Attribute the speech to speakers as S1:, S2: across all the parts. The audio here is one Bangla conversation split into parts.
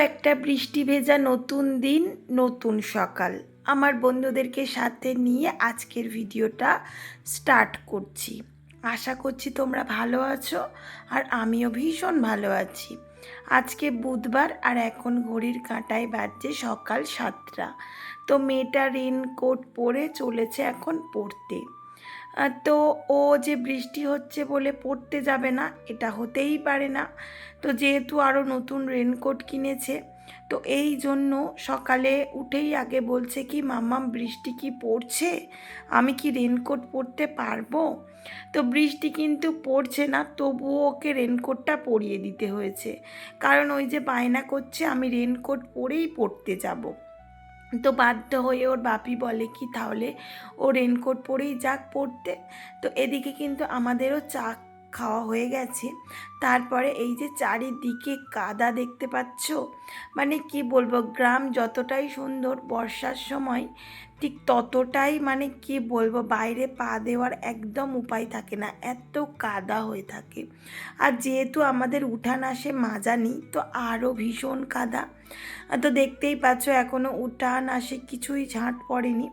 S1: একটা বৃষ্টি ভেজা নতুন দিন, নতুন সকাল। আমার বন্ধুদেরকে সাথে নিয়ে আজকের ভিডিওটা স্টার্ট করছি। আশা করছি তোমরা ভালো আছো আর আমিও ভীষণ ভালো আছি। আজকে বুধবার আর এখন ঘড়ির কাঁটায় বাজছে সকাল সাতটা। তো মেয়েটা রেনকোট পরে চলেছে এখন পড়তে। তো ও যে বৃষ্টি হচ্ছে বলে পড়তে যাবে না, এটা হতেই পারে না। তো যেহেতু আরও নতুন রেনকোট কিনেছে, তো এই জন্য সকালে উঠেই আগে বলছে কি, মাম্মাম, বৃষ্টি কি পড়ছে? আমি কি রেনকোট পরতে পারব? তো বৃষ্টি কিন্তু পড়ছে না, তবুও ওকে রেনকোটটা পরিয়ে দিতে হয়েছে। কারণ ওই যে বায়না করছে, আমি রেনকোট পরেই পড়তে যাব। তো বাধ্য হয়ে ওর বাপি বলে কি তাহলে ও রেনকোট পরেই যাক পড়তে তো এদিকে কিন্তু আমাদেরও চা খাওয়া হয়ে গেছে। তারপরে এই যে চারিদিকে কাদা দেখতে পাচ্ছ? মানে কি বলব, গ্রাম যতটাই সুন্দর বর্ষার সময়, ঠিক ততটাই মানে কি বলব, বাইরে পা দেওয়ার একদম উপায় থাকে না, এত কাদা হয়ে থাকে। আর যেহেতু আমাদের উঠান আসে মাজানি তো আরও ভীষণ কাদা। তো দেখতেই পাচ্ছ এখনও উঠান আসে, কিছুই ঝাঁট পড়েনি।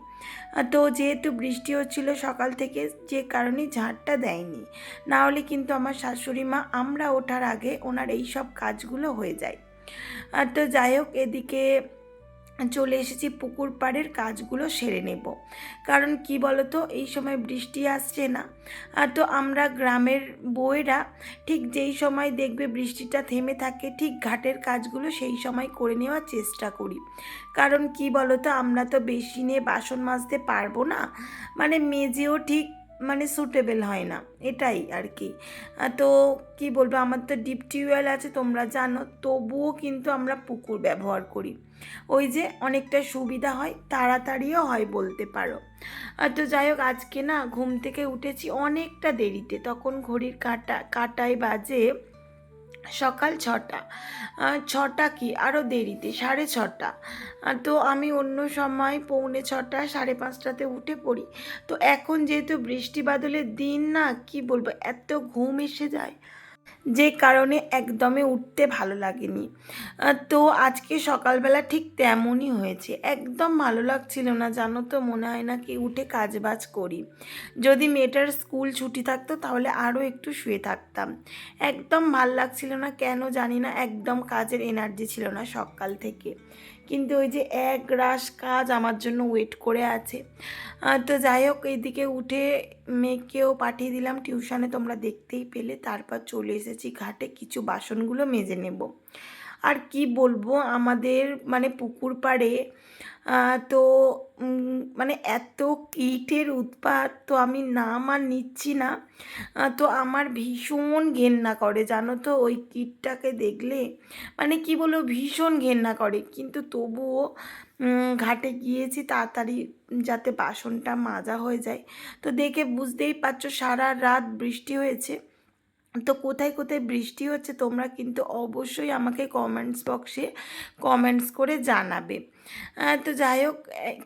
S1: তো যেহেতু বৃষ্টি হচ্ছিল সকাল থেকে যে কারণে ঝাড়টা দেয়নি। না হলে কিন্তু আমার শাশুড়ি মা আমরা ওঠার আগে ওনার এই সব কাজগুলো হয়ে যায়। তো যাই হোক, এদিকে চলে এসেছি পুকুর পাড়ের কাজগুলো সেরে নেব। কারণ কি বলতো, এই সময় বৃষ্টি আসছে না। আর তো আমরা গ্রামের বউয়েরা ঠিক যেই সময় দেখবে বৃষ্টিটা থেমে থাকে, ঠিক ঘাটের কাজগুলো সেই সময় করে নেওয়ার চেষ্টা করি। কারণ কি বলতো, আমরা তো বেশি নিয়ে বাসন মাজতে পারব না। মানে মেজেও ঠিক মানে সুটেবেল হয় না, এটাই আর কি তো কি বলব, আমার তো ডিপ টিউবওয়েল আছে, তোমরা জানো, তবুও কিন্তু আমরা পুকুর ব্যবহার করি। ওই যে অনেকটা সুবিধা হয়, তাড়াতাড়িও হয় বলতে পারো। তো যাই হোক, আজকে না ঘুম থেকে উঠেছি অনেকটা দেরিতে, তখন ঘড়ির কাটা, কাটায় বাজে সকাল ছটা। ছটা কি? আরও দেরিতে, সাড়ে ছটা। তো আমি অন্য সময় পৌনে ছটা, সাড়ে পাঁচটাতে উঠে পড়ি। তো এখন যেহেতু বৃষ্টি বাদলের দিন না, কি বলব, এত ঘুম এসে যায়। যে কারণে একদমই উঠতে ভালো লাগেনি। তো আজকে সকালবেলা ঠিক তেমনই হয়েছে। একদম ভালো লাগছিল না, জানো তো, মনে হয় না কি উঠে কাজ বাজ করি। যদি মেয়েটার স্কুল ছুটি থাকতো তাহলে আরও একটু শুয়ে থাকতাম। একদম ভালো লাগছিল না, কেন জানি না, একদম কাজের এনার্জি ছিল না সকাল থেকে। কিন্তু ওই যে এক রাশ কাজ আমার জন্য ওয়েট করে আছে। তো যাই হোক, এইদিকে উঠে মেয়েকেও পাঠিয়ে দিলাম টিউশনে তোমরা দেখতেই পেলে, তারপর চলে এসেছি। ঘাটে কিছু বাসনগুলো মেজে নেব। আর কি বলব, আমাদের মানে পুকুর পাড়ে তো মানে এত কীটের উৎপাত তো আমি নাম আর নিচ্ছি না। তো আমার ভীষণ ঘেন্না করে, জানো তো, ওই কীটটাকে দেখলে মানে কি বলব, ভীষণ ঘেন্না করে। কিন্তু তবুও ঘাটে গিয়েছি, তাড়াতাড়ি যাতে বাসনটা মাজা হয়ে যায়। তো দেখে বুঝতেই পারছ, সারা রাত বৃষ্টি হয়েছে। তো কোথায় কোথায় বৃষ্টি হচ্ছে তোমরা কিন্তু অবশ্যই আমাকে কমেন্টস বক্সে কমেন্টস করে জানাবে। তো যাই হোক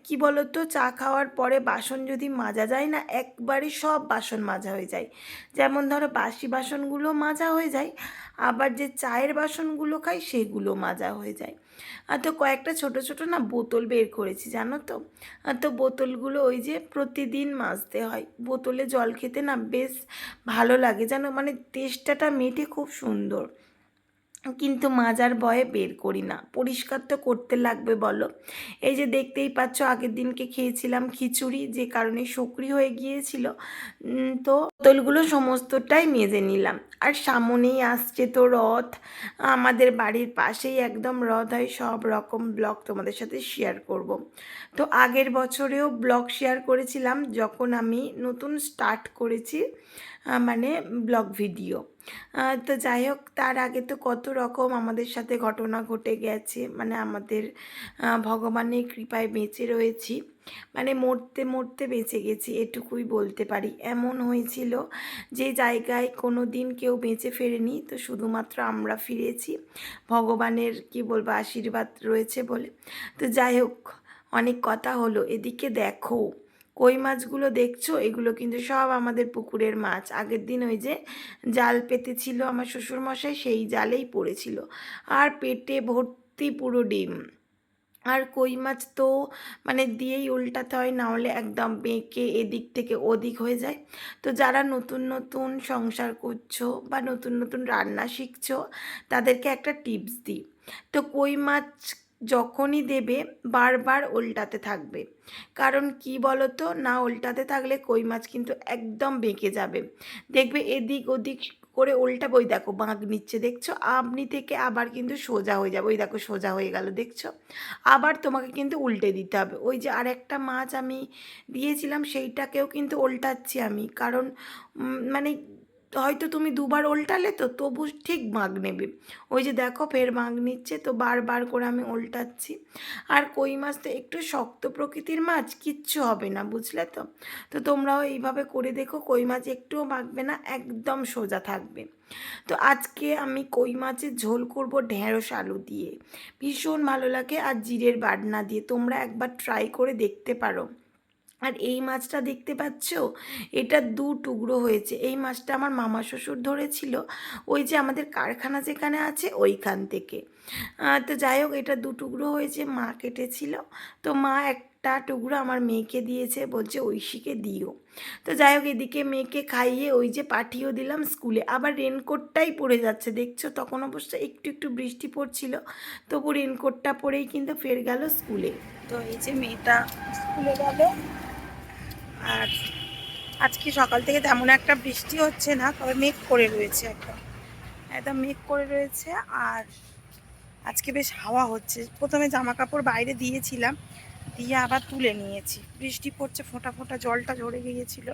S1: কী বলো তো চা খাওয়ার পরে বাসন যদি মাজা যায় না, একবারে সব বাসন মাজা হয়ে যায়। যেমন ধরো, বাসি বাসনগুলো মাজা হয়ে যায়, আবার যে চায়ের বাসনগুলো খাই, সেগুলো মাজা হয়ে যায়। তো কয়েকটা ছোট ছোট না বোতল বের করেছি, জানো তো? তো বোতলগুলো ওই যে প্রতিদিন মাজতে হয়। বোতলে জল খেতে না বেশ ভালো লাগে, জানো? মানে তেষ্টাটা মেটে খুব সুন্দর। কিন্তু মাজার ভয়ে বের করি না। পরিষ্কার তো করতে লাগবে, বলো। এই যে দেখতেই পাচ্ছ, আগের দিনকে খেয়েছিলাম খিচুড়ি, যে কারণে সক্রি হয়ে গিয়েছিল। তো বোতলগুলো সমস্তটাই মেজে নিলাম। আর সামনেই আসছে তো রথ। আমাদের বাড়ির পাশেই একদম রথ হয়, সব রকম ব্লগ তোমাদের সাথে শেয়ার করব। তো আগের বছরেও ব্লগ শেয়ার করেছিলাম, যখন আমি নতুন স্টার্ট করেছি। মানে ব্লগ ভিডিও। তো যাই হোক, তার আগে তো কত রকম আমাদের সাথে ঘটনা ঘটে গেছে মানে আমাদের ভগবানের কৃপায় বেঁচে রয়েছি মানে মরতে মরতে বেঁচে গেছি, এটুকুই বলতে পারি। এমন হয়েছিল যে জায়গায় কোনো দিন কেউ বেঁচে ফেরেনি, তো শুধুমাত্র আমরা ফিরেছি, ভগবানের, কি বলব, আশীর্বাদ রয়েছে বলে। তো যাই হোক, অনেক কথা হলো, এদিকে দেখো। কই মাছগুলো দেখছ? এগুলো কিন্তু সব আমাদের পুকুরের মাছ। আগের দিন ওই যে জাল পেতেছিল আমার শ্বশুরমশাই, সেই জালেই পড়েছিল। আর পেটে ভর্তি পুরো ডিম। আর কই মাছ তো মানে দিয়েই উল্টাতে হয়, না হলে একদম বেঁকে এদিক থেকে ওদিক হয়ে যায়। তো যারা নতুন নতুন সংসার করছ বা নতুন নতুন রান্না শিখছো, তাদেরকে একটা টিপস দিই। তো কই মাছ যখনই দেবে, বারবার উল্টাতে থাকবে। কারণ কি বলো তো না উল্টাতে থাকলে কই মাছ কিন্তু একদম বেঁকে যাবে। দেখবে এদিক ওদিক করে উল্টা বই দেখো বাঁক নিচ্ছে, দেখছ? আপনি থেকে আবার কিন্তু সোজা হয়ে যাবে। ওই দেখো সোজা হয়ে গেল, দেখছ? আবার তোমাকে কিন্তু উল্টে দিতে হবে। ওই যে আরেকটা মাছ আমি দিয়েছিলাম, সেইটাকেও কিন্তু উল্টাচ্ছি আমি। কারণ মানে হয়তো তুমি দুবার উল্টালে তো তবু ঠিক বাঁক নেবে। ওই যে দেখো ফের বাঁক নিচ্ছে, তো বারবার করে আমি উল্টাচ্ছি আর কই মাছ তো একটু শক্ত প্রকৃতির মাছ, কিচ্ছু হবে না, বুঝলে তো? তো তোমরাও এইভাবে করে দেখো, কই মাছ একটুও বাঁকবে না, একদম সোজা থাকবে। তো আজকে আমি কই মাছের ঝোল করব ঢেঁড়স আলু দিয়ে। ভীষণ ভালো লাগে, আর জিরের বাটনা দিয়ে। তোমরা একবার ট্রাই করে দেখতে পারো। আর এই মাছটা দেখতে পাচ্ছ? এটা দু টুকরো হয়েছে। এই মাছটা আমার মামা শ্বশুর ধরেছিল। ওই যে আমাদের কারখানা যেখানে আছে, ওইখান থেকে। তো যাই হোক, এটা দু টুকরো হয়েছে, মা কেটেছিল। তো মা একটা টুকরো আমার মেয়েকে দিয়েছে, বলছে ঐশীকে দিও। তো যাই হোক, এদিকে মেয়েকে খাইয়ে ওই যে পাঠিয়েও দিলাম স্কুলে। আবার রেনকোটটাই পড়ে যাচ্ছে, দেখছ? তখন অবশ্য একটু একটু বৃষ্টি পড়ছিল। তবু রেনকোটটা পরেই কিন্তু ফের গেল স্কুলে। তো এই যে মেয়েটা স্কুলে গেল। আর আজকে সকাল থেকে তেমন একটা বৃষ্টি হচ্ছে না, তবে মেঘ করে রয়েছে একদম। একদম মেঘ করে রয়েছে আর আজকে বেশ হাওয়া হচ্ছে। প্রথমে জামা কাপড় বাইরে দিয়েছিলাম, দিয়ে আবার তুলে নিয়েছি। বৃষ্টি পড়ছে, ফোঁটা ফোঁটা জলটা ঝরে গিয়েছিল।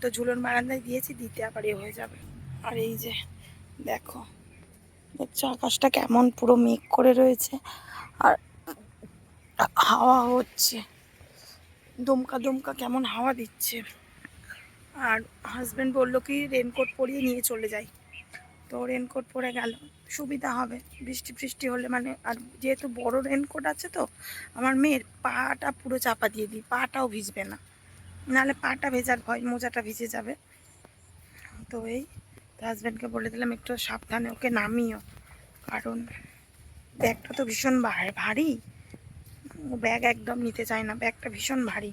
S1: তো ঝুলন বারান্দায় দিয়েছি, দিতে আবার এ হয়ে যাবে। আর এই যে, দেখো, দেখছ আকাশটা কেমন পুরো মেঘ করে রয়েছে। আর হাওয়া হচ্ছে। দমকা দমকা কেমন হাওয়া দিচ্ছে। আর হাজব্যান্ড বলল কি রেনকোট পরিয়ে নিয়ে চলে যাই। তো রেনকোট পরে গেল। সুবিধা হবে। বৃষ্টি বৃষ্টি হলে মানে আর যেহেতু বড় রেনকোট আছে তো, আমার মেয়ের পাটা পুরো চাপা দিয়ে দিই, পাটাও ভিজবে না। নাহলে পাটা ভেজার ভয়, মোজাটা ভিজে যাবে। তো এই হাজব্যান্ডকে বলে দিলাম, একটু সাবধানে ওকে নামিও। কারণ ব্যাগটা তো ভীষণ ভারী। ও ব্যাগ একদম নিতে চায় না, ব্যাগটা ভীষণ ভারী।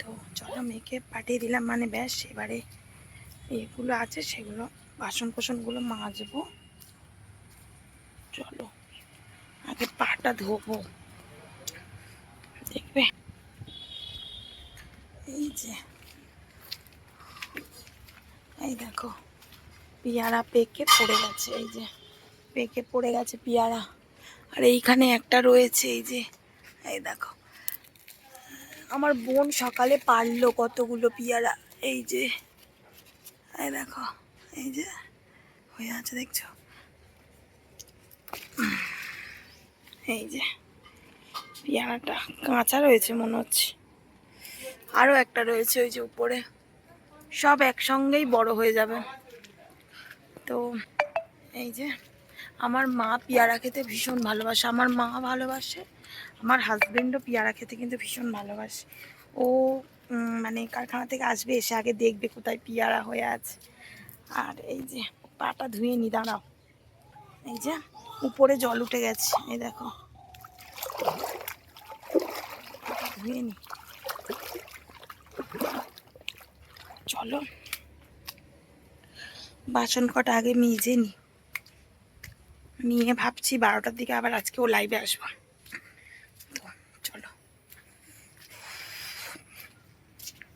S1: তো চলো মেয়েকে পাঠিয়ে দিলাম মানে ব্যাস এবারে এগুলো আছে, সেগুলো বাসন কোসনগুলো মাজবো। চলো, আগে পাটা ধোবো। দেখবে? এই যে, এই দেখো, পেয়ারা পেকে পড়ে গেছে, এই যে, পেকে পড়ে গেছে পেয়ারা। আর এইখানে একটা রয়েছে, এই যে, এই দেখো। আমার বোন সকালে পারল কতগুলো পিয়ারা, এই যে, এই দেখো, এই যে, হয়ে আছে, দেখছ? এই যে, পেয়ারাটা, কাঁচা রয়েছে মনে হচ্ছে। আরও একটা রয়েছে ওই যে উপরে। সব একসঙ্গেই বড় হয়ে যাবে। তো, এই যে আমার মা পেয়ারা খেতে ভীষণ ভালোবাসে, আমার মা ভালোবাসে, আমার হাজব্যান্ডও পেয়ারা খেতে কিন্তু ভীষণ ভালোবাসে। ও মানে কারখানা থেকে আসবে, এসে আগে দেখবে কোথায় পেয়ারা হয়ে আছে। আর এই যে, পাটা ধুয়ে নি, দাঁড়াও। এই যে, উপরে জল উঠে গেছে, এই দেখো। ধুয়ে নি। চলো। বাসন কটা আগে মেজে নি। নিয়ে ভাবছি বারোটার দিকে আবার আজকে ও লাইভে আসব। তো চলো।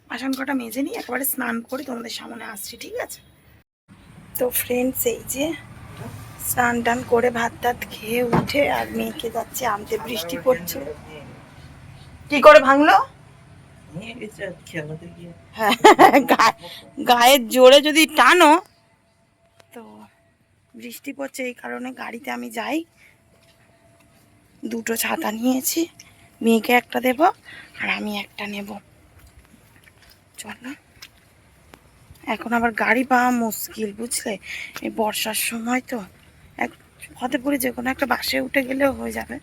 S1: বাসন কটা মেজে নিই একবারে স্নান করে তোমাদের সামনে আসছি ঠিক আছে? তো ফ্রেন্ডস এই যে স্নান টান করে ভাত টাত খেয়ে উঠে আর মেয়েকে যাচ্ছে আনতে বৃষ্টি পড়ছে। কি করে ভাঙলো? হ্যাঁ গায়ের জোরে যদি টানো বৃষ্টি পড়ছে এই কারণে গাড়িতে আমি যাই। দুটো ছাতা নিয়েছি, মেয়েকে একটা দেব আর আমি একটা নেব। চলো। এখন আবার গাড়ি পাওয়া মুশকিল, বুঝলে? এই বর্ষার সময় তো এক ফতেপুরে যে কোনো একটা বাসে উঠে গেলেও হয়ে যাবে।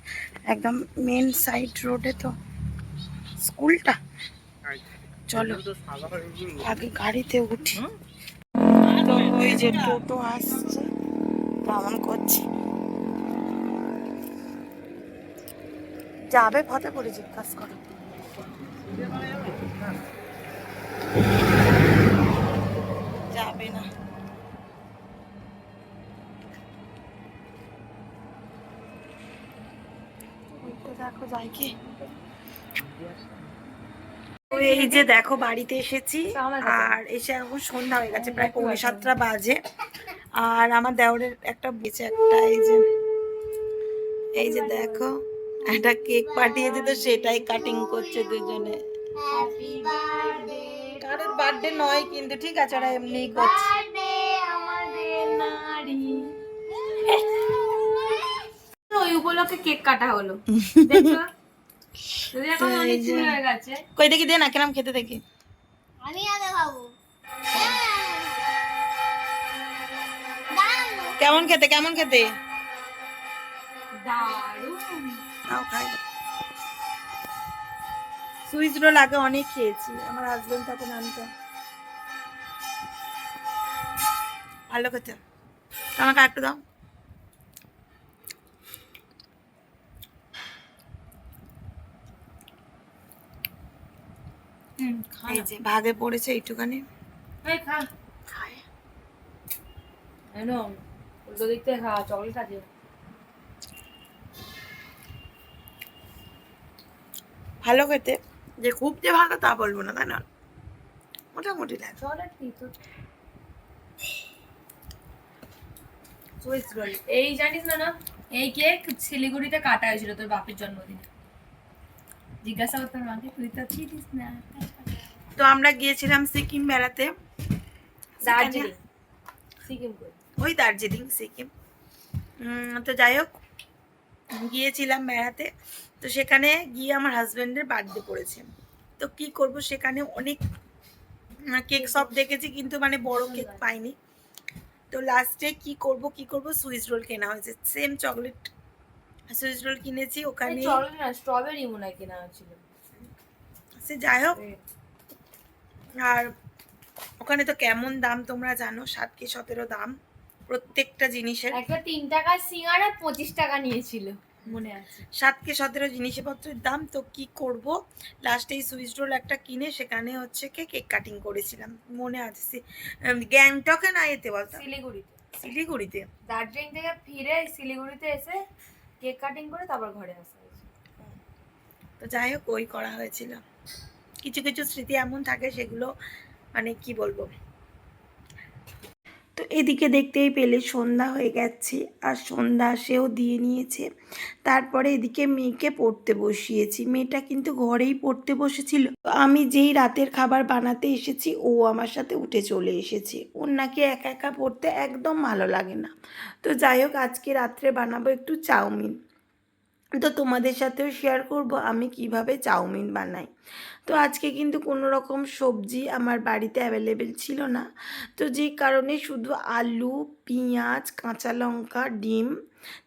S1: একদম মেন সাইড রোডে তো। স্কুলটা? চলো, আগে গাড়িতে উঠি। তো ওই যে টোটো আসছে। কেমন করছি। যাবে ফতে করে জিজ্ঞাসা করো। যাবে না। দেখো যাই কি এই যে দেখো বাড়িতে এসেছি আর এসে এখন সন্ধ্যা হয়ে গেছে প্রায় পৌনে সাতটা বাজে। আর আমার দেওরের একটা বেঁচে একটা এই যে এই যে দেখো একটা কেক পাঠিয়েছে তো সেটাই কাটিং করছে দুজনে। কারোর বার্থডে নয় কিন্তু ঠিক আছে ওরা এমনি করছে।
S2: ওই উপলক্ষে কেক কাটা হলো। হয়ে
S1: কই দেখি দে না কেরাম খেতে দেখি।
S3: আমি আগে খাব।
S1: কেমন খেতে কেমন খেতে? সুইচ রোল আগে অনেক খেয়েছি আমার হাজবেন্ড তখন আনতো ভালো খেতে। আমাকে একটু দাও। এই যে ভাগে পড়েছে এইটুখানি। খায়
S2: উল্টো দিক থেকে খা চকলেট আছে
S1: ভালো খেতে। যে খুব যে ভালো তা বলব না তাই না? মোটামুটি লাগে
S2: চকলেট কি তো সুইস রোল এই জানিস না না এই কেক শিলিগুড়িতে কাটা হয়েছিল তোর বাপের জন্মদিনে। জিজ্ঞাসা করতাম মাকে তুই তো ছিলিস না।
S1: তো আমরা গিয়েছিলাম সিকিম বেড়াতে।
S2: দার্জিলিং। সিকিম
S1: ওই দার্জিলিং সিকিম। তো যাই হোক গিয়েছিলাম বেড়াতে তো সেখানে গিয়ে আমার হাজব্যান্ডের বার্থডে পড়েছে। তো কি করব সেখানে অনেক কেক সব দেখেছি কিন্তু মানে বড় কেক পাইনি। তো লাস্টে কি করব কি করব সুইস রোল কেনা হয়েছে। সেম চকলেট সুইস রোল কিনেছি ওখানে
S2: স্ট্রবেরি মনে কেনা ছিল
S1: সে যাই হোক আর ওখানে তো কেমন দাম তোমরা জানো সাত কি সতেরো দাম। প্রত্যেকটা জিনিসের
S2: একটা তিন টাকার সিঙ্গারা পঁচিশ টাকা নিয়েছিল মনে আছে।
S1: সাত কে সতেরো জিনিসপত্রের দাম তো কি করব? লাস্টে এই সুইচ রোল একটা কিনে সেখানে হচ্ছে কে কেক কাটিং করেছিলাম মনে আছে। গ্যাংটকে না এতে বলতো?
S2: শিলিগুড়িতে।
S1: শিলিগুড়িতে।
S2: দার্জিলিং থেকে ফিরে শিলিগুড়িতে এসে কেক কাটিং করে তারপর ঘরে আসা
S1: তো যাই হোক ওই করা হয়েছিল। কিছু কিছু স্মৃতি এমন থাকে সেগুলো মানে কি বলব? এদিকে দেখতেই পেলে সন্ধ্যা হয়ে গেছে আর সন্ধ্যা সেও দিয়ে নিয়েছে। তারপরে এদিকে মেয়েকে পড়তে বসিয়েছি। মেয়েটা কিন্তু ঘরেই পড়তে বসেছিল। আমি যেই রাতের খাবার বানাতে এসেছি, ও আমার সাথে উঠে চলে এসেছে। ওর নাকি একা একা পড়তে একদম ভালো লাগে না। তো যাই হোক, আজকে রাত্রে বানাবো একটু চাউমিন। তো তোমাদের সাথেও শেয়ার করব আমি কীভাবে চাউমিন বানাই। তো আজকে কিন্তু কোনো রকম সবজি আমার বাড়িতে অ্যাভেলেবেল ছিল না। তো যে কারণে শুধু আলু, পেঁয়াজ, কাঁচা লঙ্কা, ডিম,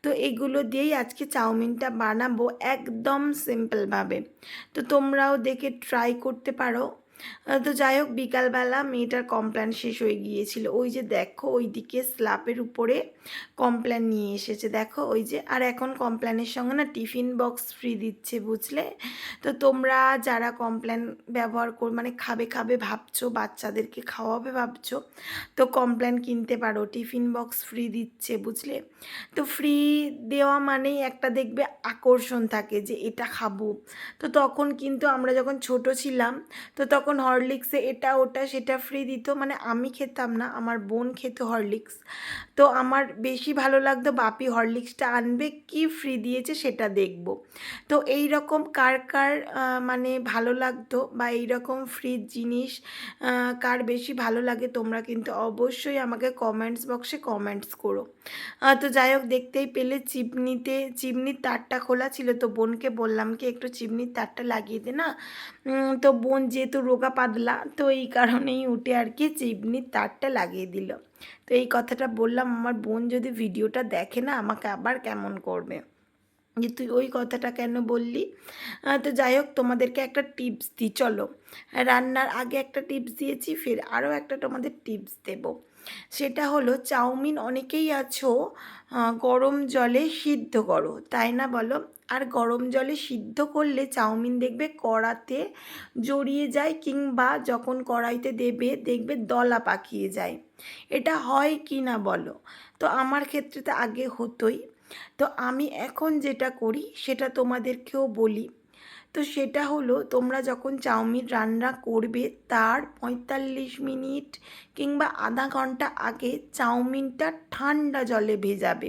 S1: তো এগুলো দিয়েই আজকে চাউমিনটা বানাবো একদম সিম্পলভাবে তো তোমরাও দেখে ট্রাই করতে পারো। তো যাই হোক বিকালবেলা মেয়েটার কমপ্ল্যান শেষ হয়ে গিয়েছিল। ওই যে দেখো, ওইদিকে স্ল্যাপের উপরে কমপ্ল্যান নিয়ে এসেছে। দেখো, ওই যে, আর এখন কমপ্ল্যানের সঙ্গে না টিফিন বক্স ফ্রি দিচ্ছে, বুঝলে? তো তোমরা যারা কমপ্ল্যান ব্যবহার কর মানে খাবে খাবে ভাবছ, বাচ্চাদেরকে খাওয়াবে ভাবছ, তো কমপ্ল্যান কিনতে পারো। টিফিন বক্স ফ্রি দিচ্ছে, বুঝলে? তো ফ্রি দেওয়া মানেই একটা দেখবে আকর্ষণ থাকে যে এটা খাব। তো তখন কিন্তু আমরা যখন ছোট ছিলাম, তো তখন হরলিক্সে এটা ওটা সেটা ফ্রি দিত। মানে আমি খেতাম না আমার বোন খেত হরলিক্স। তো আমার বেশি ভালো লাগতো বাপি হরলিক্সটা আনবে, কি ফ্রি দিয়েছে সেটা দেখব। তো এই রকম কার কার মানে ভালো লাগতো বা এই রকম ফ্রি জিনিস কার বেশি ভালো লাগে তোমরা কিন্তু অবশ্যই আমাকে কমেন্টস বক্সে কমেন্টস করো। তো যাই হোক, দেখতেই পেলে চিমনিতে, চিমনির তারটা খোলা ছিল তো বোনকে বললাম কি একটু চিমনির তারটা লাগিয়ে দে না। তো বোন যেহেতু রোগা পাতলা, তো এই কারণেই উঠে আর কি চিমনির তারটা লাগিয়ে দিল। তো এই কথাটা বললাম আমার বোন যদি ভিডিওটা দেখে না আমাকে আবার কেমন করবে? যে তুই ওই কথাটা কেন বললি? তো যাই হোক, তোমাদেরকে একটা টিপস দিই, চলো। রান্নার আগে একটা টিপস দিয়েছি, ফের আরও একটা তোমাদের টিপস দেব। সেটা হলো, চাউমিন অনেকেই আছো গরম জলে সিদ্ধ করো, তাই না বলো? আর গরম জলে সিদ্ধ করলে চাউমিন দেখবে কড়াতে জড়িয়ে যায়, কিংবা যখন কড়াইতে দেবে, দেখবে দলা পাকিয়ে যায়। এটা হয় কি না বলো? তো আমার ক্ষেত্রে তো আগে হতোই। তো আমি এখন যেটা করি, সেটা তোমাদেরকেও বলি। তো সেটা হলো, তোমরা যখন চাউমিন রান্না করবে, তার পঁয়তাল্লিশ মিনিট কিংবা আধা ঘণ্টা আগে চাউমিনটা ঠান্ডা জলে ভেজাবে।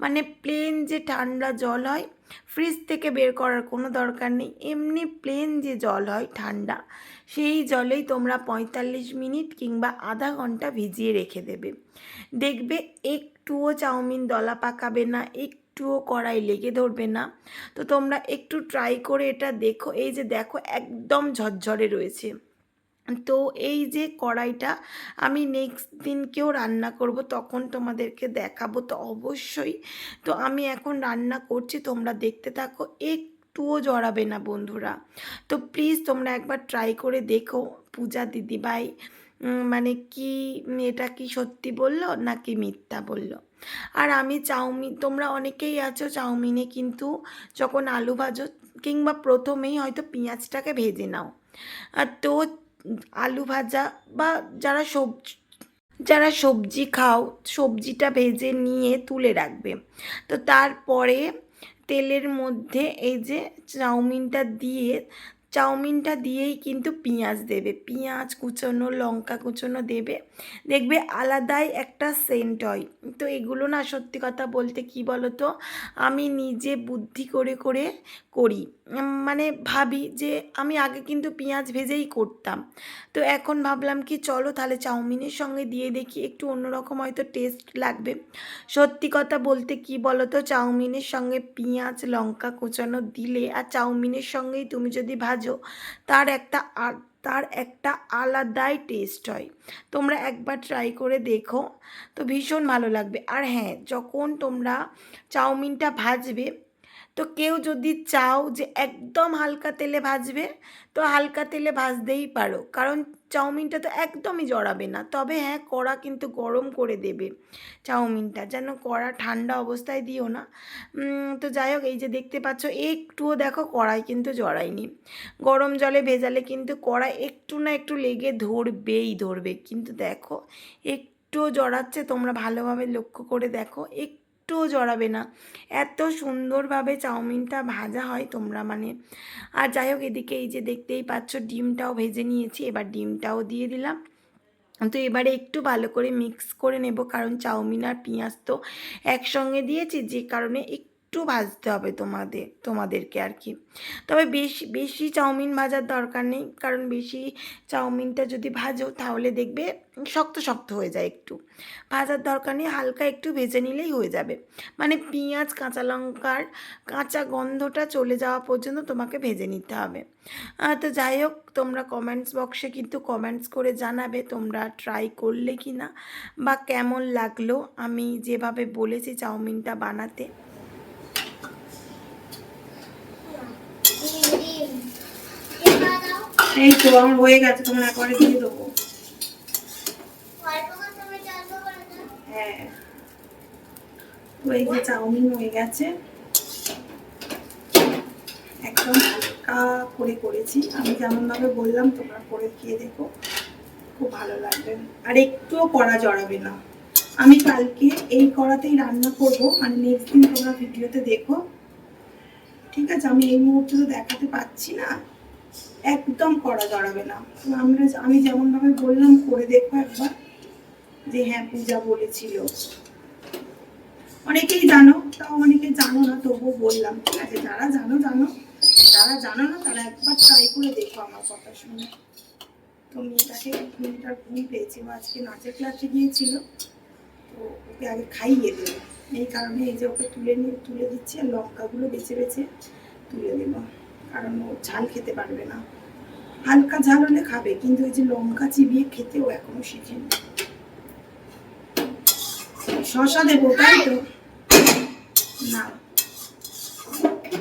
S1: মানে প্লেন যে ঠান্ডা জল হয় ফ্রিজ থেকে বের করার কোনো দরকার নেই। এমনি প্লেন যে জল হয় ঠান্ডা, সেই জলেই তোমরা পঁয়তাল্লিশ মিনিট কিংবা আধা ঘণ্টা ভিজিয়ে রেখে দেবে। দেখবে একটুও চাউমিন দলা পাকাবে না, একটুও কড়াই লেগে ধরবে না। তো তোমরা একটু ট্রাই করে এটা দেখো, এই যে দেখো একদম ঝরঝরে রয়েছে। তো এই যে কড়াইটা আমি নেক্সট দিনকেও রান্না করব, তখন তোমাদেরকে দেখাবো তো অবশ্যই। তো আমি এখন রান্না করছি, তোমরা দেখতে থাকো, একটুও জড়াবে না বন্ধুরা। তো প্লিজ তোমরা একবার ট্রাই করে দেখো, পূজা দিদিভাই মানে কি এটা কি সত্যি বলল নাকি মিথ্যা বলল? আর আমি চাউমিন তোমরা অনেকেই আছো চাউমিনে কিন্তু যখন আলু ভাজো কিংবা প্রথমেই হয়তো পেঁয়াজটাকে ভেজে নাও। আর তো আলু ভাজা বা যারা সবজি যারা সবজি খাও, সবজিটা ভেজে নিয়ে তুলে রাখবে। তো তারপরে তেলের মধ্যে এই যে চাউমিনটা দিয়ে চাউমিনটা দিয়েই কিন্তু পেঁয়াজ দেবে। পেঁয়াজ কুচনো, লঙ্কা কুচনো দেবে। দেখবে আলাদাই একটা সেন্ট হয়। তো এগুলো না সত্যি কথা বলতে কি বলো তো আমি নিজে বুদ্ধি করে করে করি। মানে ভাবি যে আমি আগে কিন্তু পেঁয়াজ ভেজেই করতাম। তো এখন ভাবলাম কি চলো তাহলে চাউমিনের সঙ্গে দিয়ে দেখি, একটু অন্যরকম হয়তো টেস্ট লাগবে। সত্যি কথা বলতে কি বলো তো চাউমিনের সঙ্গে পেঁয়াজ, লঙ্কা কুচানো দিলে আর চাউমিনের সঙ্গেই তুমি যদি ভাজো, তার একটা আ- তার একটা আলাদাই টেস্ট হয়। তোমরা একবার ট্রাই করে দেখো, তো ভীষণ ভালো লাগবে। আর হ্যাঁ যখন তোমরা চাউমিনটা ভাজবে তো কেউ যদি চাও যে একদম হালকা তেলে ভাজবে, তো হালকা তেলে ভাজতেই পারো। কারণ চাউমিনটা তো একদমই জড়াবে না। তবে হ্যাঁ কড়া কিন্তু গরম করে দেবে চাউমিনটা। যেন কড়া ঠান্ডা অবস্থায় দিও না। তো যাই হোক, এই যে দেখতে পাচ্ছ, একটুও দেখো কড়াই কিন্তু জড়ায়নি। গরম জলে ভেজালে কিন্তু কড়াই একটু না একটু লেগে ধরবেই ধরবে। কিন্তু দেখো, একটুও জড়াচ্ছে, তোমরা ভালোভাবে লক্ষ্য করে দেখো একটুও জড়াবে না। এত সুন্দরভাবে চাউমিনটা ভাজা হয় তোমরা মানে। আর যাই হোক এদিকে এই যে দেখতেই পাচ্ছ, ডিমটাও ভেজে নিয়েছি, এবার ডিমটাও দিয়ে দিলাম। তো এবারে একটু ভালো করে মিক্স করে নেব, কারণ চাউমিন আর পেঁয়াজ তো একসঙ্গে দিয়েছি, যে কারণে একটু ভাজতে হবে তোমাদের তোমাদেরকে আর কি। তবে বেশি বেশি চাউমিন ভাজার দরকার নেই, কারণ বেশি চাউমিনটা যদি ভাজো তাহলে দেখবে শক্ত শক্ত হয়ে যায় একটু। ভাজার দরকার নেই, হালকা একটু ভেজে নিলেই হয়ে যাবে। মানে পেঁয়াজ, কাঁচা লঙ্কার কাঁচা গন্ধটা চলে যাওয়া পর্যন্ত তোমাকে ভেজে নিতে হবে। তো যাই হোক, তোমরা কমেন্টস বক্সে কিন্তু কমেন্টস করে জানাবে তোমরা ট্রাই করলে কি না বা কেমন লাগল। আমি যেভাবে বলেছি চাউমিনটা বানাতে
S3: ডিম ডিম ডিম বানাও
S1: এই তো, আমার হয়ে গেছে, তোমরা একবারে দিয়ে দেবো। হ্যাঁ তো এই চাউমিন হয়ে গেছে। একদম হালকা করে করেছি। আমি যেমনভাবে বললাম, তোমরা করে খেয়ে দেখো। খুব ভালো লাগবে। আর একটুও কড়া জড়াবে না। আমি কালকে এই কড়াতেই রান্না করব। মানে নেক্সট দিন তোমরা ভিডিওতে দেখো। ঠিক আছে, আমি এই মুহূর্তে তো দেখাতে পাচ্ছি না। একদম কড়া জড়াবে না। আমরা আমি যেমনভাবে বললাম, করে দেখো একবার যে হ্যাঁ পূজা বলেছিল। অনেকেই জানো, তাও অনেকে জানো না, তবুও বললাম, ঠিক আছে, যারা জানো জানো। যারা জানো না, তারা একবার ট্রাই করে দেখো আমার কথা শুনে। তো মেয়েটাকে মেয়েটার ঘুম পেয়েছে। ও আজকে নাচের ক্লাসে গিয়েছিল। তো ওকে আগে খাইয়ে দেবো। এই কারণে এই যে ওকে তুলে নিয়ে তুলে দিচ্ছি আর লঙ্কাগুলো বেছে বেছে তুলে দেবো। কারণ ও ঝাল খেতে পারবে না। হালকা ঝাল হলে খাবে, কিন্তু ওই যে লঙ্কা চিবিয়ে খেতে ও এখনও শিখেনি। শশা দেবো, তাই তো? না।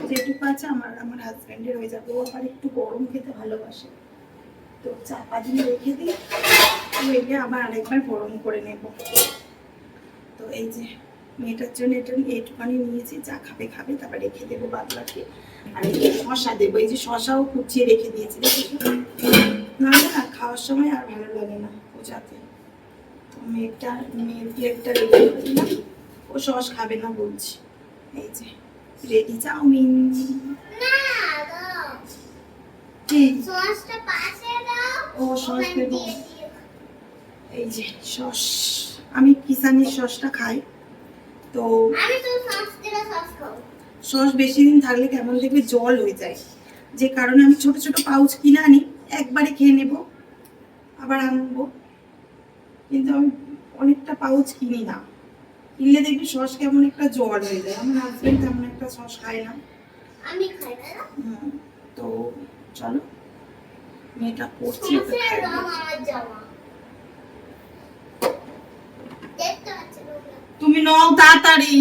S1: যেটুকু আছে আমার আমার হাজব্যান্ডের হয়ে যাবে। ও আবার একটু গরম খেতে ভালোবাসে। তো চাপা দিয়ে রেখে দিই। হইলে আবার আরেকবার গরম করে নেব। তো এই যে, মেয়েটার জন্য এটা এইটুখানি নিয়েছি। যা খাবে খাবে, তারপর রেখে দেবো বাদ বাকি আর এই শশা দেবো এই যে শশাও কুচিয়ে রেখে দিয়েছি নাহলে না খাওয়ার সময় আর ভালো লাগে না পূজাতে তো মেয়েটা মেয়ের প্লেটটা রেডি ও সস খাবে না বলছি। এই যে রেডি চাউমিন।
S3: না
S1: ও সস দেবো। এই যে সস আমি কিষানির সসটা খাই। তো
S3: আমি তো সস দিলে সস খাব।
S1: সস বেশি দিন থাকলে কেমন দেখবে? জল হয়ে যায়। যে কারণে আমি ছোট ছোট পাউচ কিনে আনি একবারে খেয়ে নেব আবার আনব। কিন্তু আমি অনেকটা পাউচ কিনি না। কিনলে দেখবি সস কেমন একটা জল হয়ে যায়। আমার হাজবেন্ড তেমন একটা সস খায় না।
S3: আমি খাই না।
S1: হুম, তো চলো মেয়েটা পড়ছে
S3: না
S1: তুমি নাও তাড়াতাড়ি।